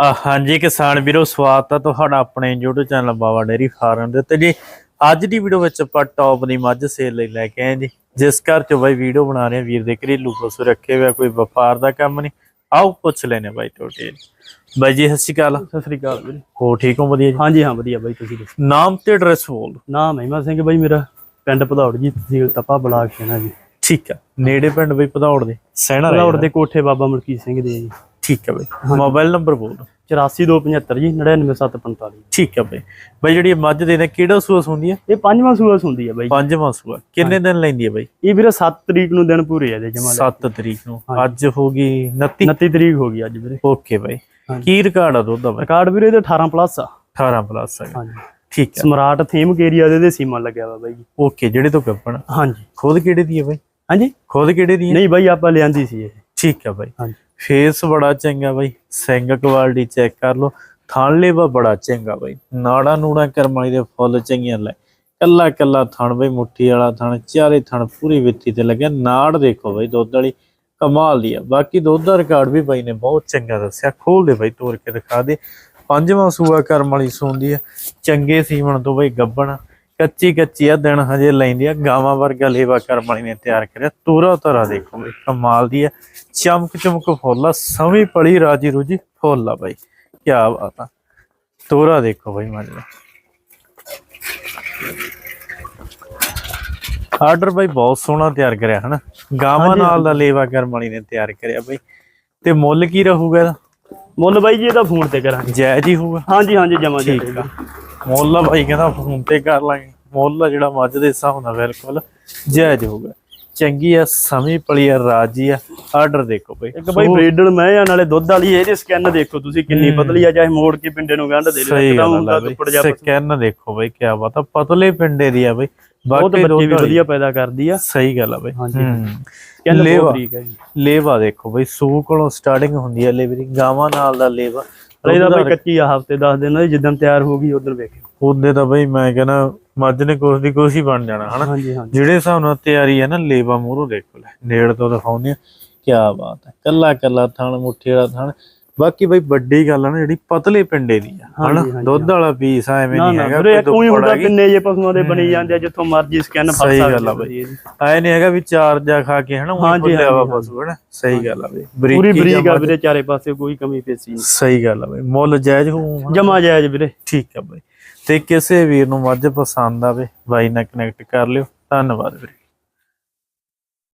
ਆ ਹਾਂਜੀ ਕਿਸਾਨ ਵੀਰੋ ਸਵਾਗਤ ਹੈ ਤੁਹਾਡਾ ਆਪਣੇ YouTube channel Baba dairy farm ਦੇ ਉੱਤੇ। ਜੀ ਅੱਜ ਦੀ ਵੀਡੀਓ ਵਿੱਚ ਆਪਾਂ ਟੌਪ ਦੀ ਮੱਝ ਸੇਲ ਲਈ ਲੈ ਕੇ ਆਏ ਜੀ। ਜਿਸ ਘਰ ਚ ਬਾਈ ਵੀਡੀਓ ਬਣਾ ਰਹੇ ਆ ਵੀਰ ਦੇ ਘਰੇਲੂ ਪਸ਼ੂ ਰੱਖੇ ਹੋਏ ਆ, ਕੋਈ ਵਪਾਰ ਦਾ ਕੰਮ ਨਹੀਂ। ਆਓ ਪੁੱਛ ਲੈਨੇ ਬਾਈ ਟੋਟੇ ਬਾਈ ਜੀ ਸਤਿ ਸ਼੍ਰੀ ਅਕਾਲ। ਸਤਿ ਸ੍ਰੀ ਅਕਾਲ ਵੀਰੇ। ਹੋ ਠੀਕ ਹੋ? ਵਧੀਆ ਜੀ? ਹਾਂਜੀ ਹਾਂ ਵਧੀਆ ਬਾਈ ਤੁਸੀਂ ਦੱਸੋ? ਨਾਮ ਤੇ ਐਡਰੈਸ ਬੋਲ। ਨਾਮ ਮਹਿਮਾ ਸਿੰਘ ਬਾਈ ਮੇਰਾ ਪਿੰਡ ਭਦੌੜ ਜੀ ਤਹਿਸੀਲ ਤਪਾ ਬਲਾਕ ਸ਼ੇਨਾ ਜੀ। ਠੀਕ ਹੈ ਨੇੜੇ ਪਿੰਡ ਬਈ ਪਧੌੜ ਦੇ ਸਹਿਣਾ ਰਹੇ ਦੇ ਕੋਠੇ ਬਾਬਾ ਮਲਕੀਤ ਸਿੰਘ ਦੇ ਜੀ। ਠੀਕ ਹੈ ਬਈ। ਮੋਬਾਈਲ ਨੰਬਰ ਬੋਲ ਦਿਓ। 84275 ਜੀ 99745 ਠੀਕ ਹੈ ਬਈ। ਬਈ ਜਿਹੜੀ ਇਹ ਮੱਝ ਦੇ ਨੇ ਕਿਹੜਾ ਸੂਆ ਹੁੰਦੀ ਹੈ? ਇਹ ਪੰਜਵਾਂ ਸੂਆ ਹੁੰਦੀ ਹੈ ਬਾਈ। ਪੰਜਵਾਂ ਸੂਆ। ਕਿੰਨੇ ਦਿਨ ਲੈਂਦੀ ਹੈ ਬਈ? ਇਹ ਵੀਰੇ 7 ਤਰੀਕ ਨੂੰ ਦਿਨ ਪੂਰੇ ਆ ਦੇ ਜਮਾ 7 ਤਰੀਕ ਨੂੰ। ਅੱਜ ਹੋ ਗਈ 29 29 ਤਰੀਕ ਹੋ ਗਈ ਅੱਜ ਵੀਰੇ। ਓਕੇ ਬਾਈ। ਕੀ ਰਿਕਾਰਡ ਆ ਦੁੱਧ ਦਾ ਬਾਈ? ਰਿਕਾਰਡ ਵੀਰੇ ਇਹਦੇ 18 ਪਲੱਸ ਆ। 18 ਪਲੱਸ ਹੈ ਹਾਂਜੀ। ਠੀਕ ਹੈ। ਸਮਰਾਟ ਥੀਮ ਏਰੀਆ ਦੇ ਦੇ ਸੀਮਾ ਲੱਗਿਆ ਵਾ ਬਾਈ। ਜੀ ਓਕੇ ਜਿਹੜੇ ਤੋਂ ਕੱਪਣ ਹਾਂਜੀ। ਖੁਦ ਕਿਹੜੇ ਦੀ ਹੈ ਬਾਈ? ਹਾਂਜੀ। ਖੁਦ ਕਿਹੜੇ ਦੀ ਹੈ? ਨਹੀਂ ਬਾਈ ਆਪਾਂ ਲਿਆਂਦੀ ਸੀ ਇਹ। ਠੀਕ ਹੈ ਬਾਈ। ਹਾਂਜੀ। ਫੇਸ ਬੜਾ ਚੰਗਾ ਬਾਈ ਸਿੰਗ ਕੁਆਲਿਟੀ ਚੈੱਕ ਕਰ ਲਓ, ਥਣ ਲੇਵਾ ਬੜਾ ਚੰਗਾ ਬਾਈ, ਨਾੜਾ ਨੂੜਾ ਕਰਮਾਈ ਦੇ ਫੁੱਲ ਚੰਗੀਆਂ ਲੈ, ਕੱਲਾ ਕੱਲਾ ਥਣ ਬਾਈ, ਮੁੱਠੀ ਵਾਲਾ ਥਣ, ਚਾਰੇ ਥਣ ਪੂਰੀ ਵਿੱਤੀ ਤੇ ਲੱਗਿਆ, ਨਾੜ ਦੇਖੋ ਬਾਈ, ਦੁੱਧ ਵਾਲੀ ਕਮਾਲ ਦੀ ਆ, ਬਾਕੀ ਦੁੱਧ ਦਾ ਰਿਕਾਰਡ ਵੀ ਬਾਈ ਨੇ ਬਹੁਤ ਚੰਗਾ ਦੱਸਿਆ, ਖੋਲ ਦੇ ਬਾਈ, ਤੋੜ ਕੇ ਦਿਖਾ ਦੇ, ਪੰਜਵਾਂ ਸੂਆ ਕਰਮ ਵਾਲੀ ਸੂੰਦੀ ਆ, ਚੰਗੇ ਸੀਵਣ ਤੋਂ ਬਾਈ ਗੱਬਣ ਕੱਚੀ ਕੱਚੀ ਆ ਦਿਨ ਹਜੇ ਲੈਂਦੀ ਆ ਗਾਵਾਂ ਵਰਗਾ ਲੇਵਾ ਕਰਮ ਵਾਲੀ ਨੇ ਤਿਆਰ ਕਰਿਆ। ਤੋਰਾ ਤੋਰਾ ਦੇਖੋ ਕਮਾਲ ਦੀ ਆ ਚਮਕ ਚਮਕ ਫੁੱਲ ਆ ਸਵੀ ਪਲੀ ਰਾਜੀ ਰੂਜੀ ਫੁੱਲ ਆ ਬਾਈ ਕੀ ਬਾਤ ਆ। ਤੋਰਾ ਦੇਖੋ ਬਾਈ ਮੱਝ ਦਾ ਆਰਡਰ ਬਾਈ ਬਹੁਤ ਸੋਹਣਾ ਤਿਆਰ ਕਰਿਆ ਹਨਾ। ਗਾਵਾਂ ਨਾਲ ਦਾ ਲੇਵਾ ਕਰਮ ਵਾਲੀ ਨੇ ਤਿਆਰ ਕਰਿਆ ਬਾਈ ਤੇ ਮੁੱਲ ਕੀ ਰਹੂਗਾ ਇਹਦਾ? ਮੁੱਲ ਬਾਈ ਜੀ ਇਹਦਾ ਫੋਨ ਤੇ ਕਰਾਂਗੇ। ਜਾਇਜ਼ ਹੀ ਹੋਊਗਾ। ਹਾਂਜੀ ਹਾਂਜੀ ਜਮਾ ਜੀ ਠੀਕ ਆ। ਮੁੱਲ ਬਾਈ ਕਹਿੰਦਾ ਫੋਨ ਤੇ ਕਰ ਲਾਂਗੇ। ਮੁੱਲ ਜਿਹੜਾ ਮੱਝ ਦੇ ਹਿਸਾਬ ਨਾਲ ਬਿਲਕੁਲ ਜਾਇਜ਼ ਹੋਊਗਾ। ਚੰਗੀ ਆ ਸਮੀ ਪਲੀ ਆ ਰਾਜੀ ਆ। ਆਰਡਰ ਦੇਖੋ ਬਾਈ। ਇੱਕ ਬਾਈ ਬਰੀਡਰ ਮੈਂ ਆ ਨਾਲੇ ਦੁੱਧ ਵਾਲੀ ਇਹਦੇ ਸਕੈਨ ਦੇਖੋ ਤੁਸੀਂ ਕਿੰਨੀ ਪਤਲੀ ਆ ਚਾਹੇ ਮੋੜ ਕੇ ਪਿੰਡੇ ਨੂੰ ਗੰਢ ਦੇ ਲਓ ਇੱਕਦਮ ਹੁੰਦਾ ਆ ਦੁੱਪੜ ਬਈ। ਜਾ ਸਕੈਨ ਦੇਖੋ ਬਈ ਕੀ ਬਾਤ ਆ ਪਤਲੇ ਪਿੰਡੇ ਦੀ ਆ ਬਈ। ਬਾਕੀ ਬੱਚੇ ਵੀ। ਵਧੀਆ ਪੈਦਾ ਕਰਦੀ ਆ। ਸਹੀ ਗੱਲ ਆ ਬਈ। ਹਾਂਜੀ। ਲੇਵਾ। ਲੇਵਾ ਦੇਖੋ ਬਈ ਸੂ ਕੋਲੋਂ ਸਟਾਰਟਿੰਗ ਹੁੰਦੀ ਹੈ ਲੇਵਰੀ ਗਾਵਾਂ ਨਾਲ ਦਾ ਲੇਵਾ। ਇਹਦਾ ਬਾਈ ਕੱਚੀ ਆ ਹਫ਼ਤੇ 10 ਦਿਨ ਦੀ ਜਿੱਦਣ ਤਿਆਰ ਹੋ ਗਈ ਉਦੋਂ ਵੇਖਿਓ। ਉਹਦੇ ਤਾਂ ਬਈ ਮੈਂ ਕਹਿੰਦਾ ਮੱਝ ਨੇ ਕੁਛ ਦੀ ਕੁਛ ਹੀ ਬਣ ਜਾਣਾ ਹਨਾ? ਹਾਂਜੀ ਹਾਂਜੀ। ਜਿਹੜੇ ਹਿਸਾਬ ਨਾਲ ਤਿਆਰੀ ਹੈ ਨਾ ਲੇਵਾ ਮੂਹਰੋਂ ਦੇਖੋ ਲੈ। ਨੇੜ ਤੋਂ ਦਿਖਾਉਂਦੇ ਆ ਕੀ ਬਾਤ ਹੈ। ਕੱਲਾ ਕੱਲਾ ਥਣ ਮੁੱਠੀ ਵਾਲਾ ਥਣ ਬਾਕੀ ਬਈ ਵੱਡੀ ਗੱਲ ਆ ਨਾ ਜਿਹੜੀ ਪਤਲੇ ਪਿੰਡੇ ਦੀ ਆ। ਹਨਾ ਦੁੱਧ ਵਾਲਾ ਪੀਸ ਆ ਐਵੇਂ ਨਹੀਂ ਨਾ ਹੈਗਾ ਕੋਈ ਕੋਈ ਹੁੰਦਾ। ਕਿੰਨੇ ਜੇ ਪਸ਼ੂਆਂ ਦੇ ਬਣੀ ਜਾਂਦੇ ਆ ਜਿੱਥੋਂ ਮਰਜ਼ੀ ਸਕੈਨ ਫੜ ਸਹੀ ਗੱਲ ਆ ਬਾਈ। ਐ ਨਹੀਂ ਹੈਗਾ ਵੀ ਚਾਰ ਜਾ ਖਾ ਕੇ ਹਨਾ ਉਹ ਖੁੱਲਿਆ ਵਾ ਪਸ਼ੂ ਹਨਾ। ਸਹੀ ਗੱਲ ਆ ਬਈ ਪੂਰੀ ਬਰੀਕੀ ਆ ਵੀਰੇ ਚਾਰੇ ਪਾਸੇ ਕੋਈ ਕਮੀ ਪੇਸੀ ਨਹੀਂ। ਸਹੀ ਗੱਲ ਆ ਬਈ ਮੁੱਲ ਜਾਇਜ਼ ਹੋਊ ਜਮਾ ਜਾਇਜ਼ ਵੀਰੇ। ਠੀਕ ਆ ਬਈ। ਤੇ ਕਿਸੇ ਵੀਰ ਨੂੰ ਮੱਝ ਪਸੰਦ ਆਵੇ ਬਾਈ ਨਾਲ ਕਨੈਕਟ ਕਰ ਲਿਓ। ਧੰਨਵਾਦ ਵੀਰੇ।